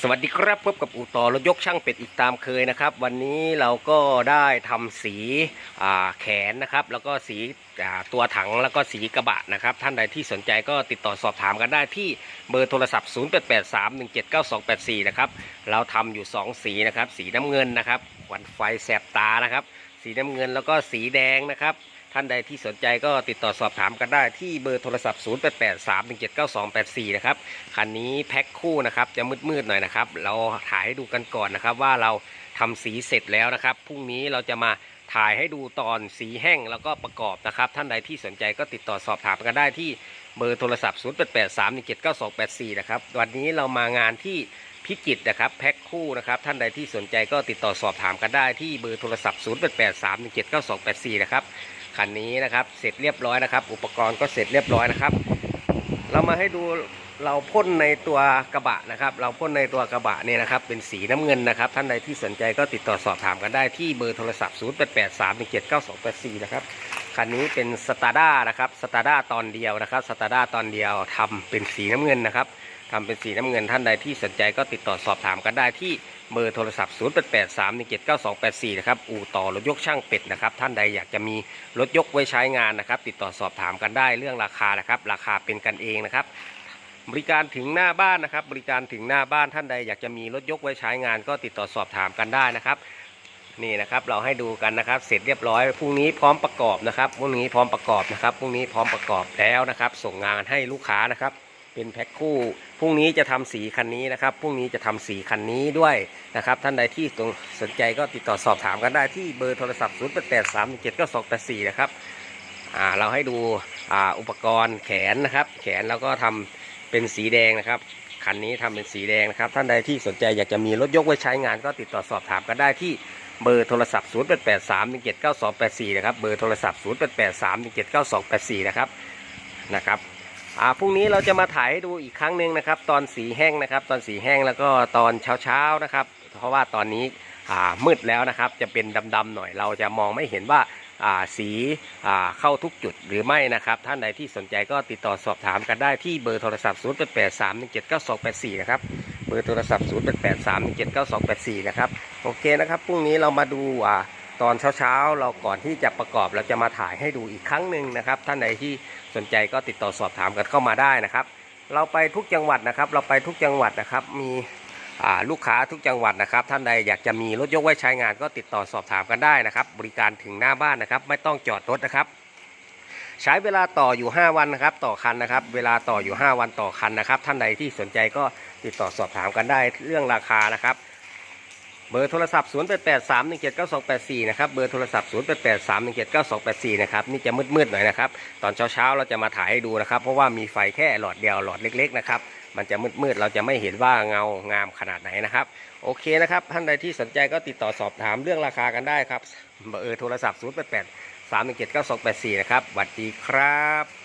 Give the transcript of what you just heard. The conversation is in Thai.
สวัสดีครับพบกับอู่ต่อรถยกช่างเป็ดอีกตามเคยนะครับ วันนี้เราก็ได้ทำสีาแขนนะครับ แล้วก็สีตัวถังแล้วก็สีกระบะนะครับ ท่านใดที่สนใจก็ติดต่อสอบถามกันได้ที่เบอร์โทรศัพท์ 0883179284 นะครับ เราทำอยู่ 2 สีนะครับ สีน้ำเงินนะครับหวันไฟแสบตานะครับ สีน้ำเงินแล้วก็สีแดงนะครับ ท่านใดที่สนใจก็ติดต่อสอบถามกันได้ที่เบอร์โทรศัพท์ 0883179284 นะครับ คันนี้แพ็คคู่นะครับ จะมืดๆหน่อยนะครับ เราถ่ายให้ดูกันก่อนนะครับ ว่าเราทำสีเสร็จแล้วนะครับ พรุ่งนี้เราจะมาถ่ายให้ดูตอนสีแห้งแล้วก็ประกอบนะครับ ท่านใดที่สนใจก็ติดต่อสอบถามกันได้ที่เบอร์โทรศัพท์ 0883179284 นะครับ วันนี้เรามางานที่พิจิตนะครับแพ็คคู่นะครับท่านใดที่สนใจก็ติดต่อสอบถามกันได้ที่เบอร์โทรศัพท์ 0883179284 นะครับ คันนี้นะครับ เสร็จเรียบร้อยนะครับ อุปกรณ์ก็เสร็จเรียบร้อยนะครับ เรามาให้ดูเราพ่นในตัวกระบะนะครับ เราพ่นในตัวกระบะเนี่ยนะครับ เป็นสีน้ำเงินนะครับ ท่านใดที่สนใจก็ติดต่อสอบถามกันได้ที่เบอร์โทรศัพท์ 0883179284 นะครับคันนี้เป็นสตาร์ด้านะครับสตาร์ด้าตอนเดียวนะครับสตาร์ด้าตอนเดียวทำเป็นสีน้ำเงินนะครับทำเป็นสีน้ำเงินท่านใดที่สนใจก็ติดต่อสอบถามกันได้ที่ เบอร์โทรศัพท์ 0883179284 นะครับ อู่ต่อรถยกช่างเป็ดนะครับ ท่านใดอยากจะมีรถยกไว้ใช้งานนะครับ ติดต่อสอบถามกันได้เรื่องราคานะครับ ราคาเป็นกันเองนะครับ บริการถึงหน้าบ้านนะครับ บริการถึงหน้าบ้านท่านใดอยากจะมีรถยกไว้ใช้งาน ก็ติดต่อสอบถามกันได้นะครับนี่นะครับเราให้ดูกันนะครับ เสร็จเรียบร้อยพรุ่งนี้พร้อมประกอบนะครับพรุ่งนี้พร้อมประกอบนะครับพรุ่งนี้พร้อมประกอบแล้วนะครับ ส่งงานให้ลูกค้านะครับ เป็นแพ็คคู่พรุ่งนี้จะทำสีคันนี้นะครับพรุ่งนี้จะทำสีคันนี้ด้วยนะครับ ท่านใดที่สนใจก็ติดต่อสอบถามกันได้ที่เบอร์โทรศัพท์0 8 8 3 7 9 2 8 4นะครับอ่าเราให้ดูอ่าอุปกรณ์แขนนะครับ แขนแล้วก็ทำเป็นสีแดงนะครับคันนี้ทำเป็นสีแดงนะครับ ท่านใดที่สนใจอยากจะมีรถยกไว้ใช้งาน ก็ติดต่อสอบถามกันได้ที่เบอร์โทรศัพท์ 0 8 8 3 1 7 9 2 8 4 นะครับ เบอร์โทรศัพท์ 0 8 8 3 1 7 9 2 8 4 นะครับ นะครับ อ่าพรุ่งนี้เราจะมาถ่ายให้ดูอีกครั้งหนึ่งนะครับ ตอนสีแห้งนะครับ ตอนสีแห้งแล้วก็ตอนเช้าๆนะครับ เพราะว่าตอนนี้อ่ามืดแล้วนะครับ จะเป็นดำๆหน่อยเราจะมองไม่เห็นว่าอ่าสีอ่าเข้าทุกจุดหรือไม่นะครับ ท่านใดที่สนใจก็ติดต่อสอบถามกันได้ที่เบอร์โทรศัพท์ 0 8 8 3 1 7 9 2 8 4 นะครับเบอร์โทรศัพท์ 0 8 8 3 1 7 9 2 8 4 นะครับ โอเคนะครับพรุ่งนี้เรามาดูอ่า ตอนเช้าๆ เราก่อนที่จะประกอบเราจะมาถ่ายให้ดูอีกครั้งหนึ่งนะครับ ท่านใดที่สนใจก็ติดต่อสอบถามกันเข้ามาได้นะครับ เราไปทุกจังหวัดนะครับ เราไปทุกจังหวัดนะครับ มีลูกค้าทุกจังหวัดนะครับ ท่านใดอยากจะมีรถยกไว้ใช้งานก็ติดต่อสอบถามกันได้นะครับ บริการถึงหน้าบ้านนะครับ ไม่ต้องจอดรถนะครับ ใช้เวลาต่ออยู่ 5 วันนะครับ ต่อคันนะครับ เวลาต่ออยู่ 5 วันต่อคันนะครับ ท่านใดที่สนใจก็ติดต่อสอบถามกันได้เรื่องราคานะครับ เบอร์โทรศัพท์ 0 8 8 3 1 7 9 2 8 4 นะครับ เบอร์โทรศัพท์ 0 8 8 3 1 7 9 2 8 4 นะครับ นี่จะมืดๆหน่อยนะครับ ตอนเช้าๆ เราจะมาถ่ายให้ดูนะครับ เพราะว่ามีไฟแค่หลอดเดียวหลอดเล็ก ๆ นะครับ มันจะมืดๆ เราจะไม่เห็นว่าเงางามขนาดไหนนะครับ โอเคนะครับ ท่านใดที่สนใจก็ติดต่อสอบถามเรื่องราคากันได้ครับ เบอร์โทรศัพท์ 0 8 8 3 1 7 9 2 8 4 นะครับสวัสดีครับ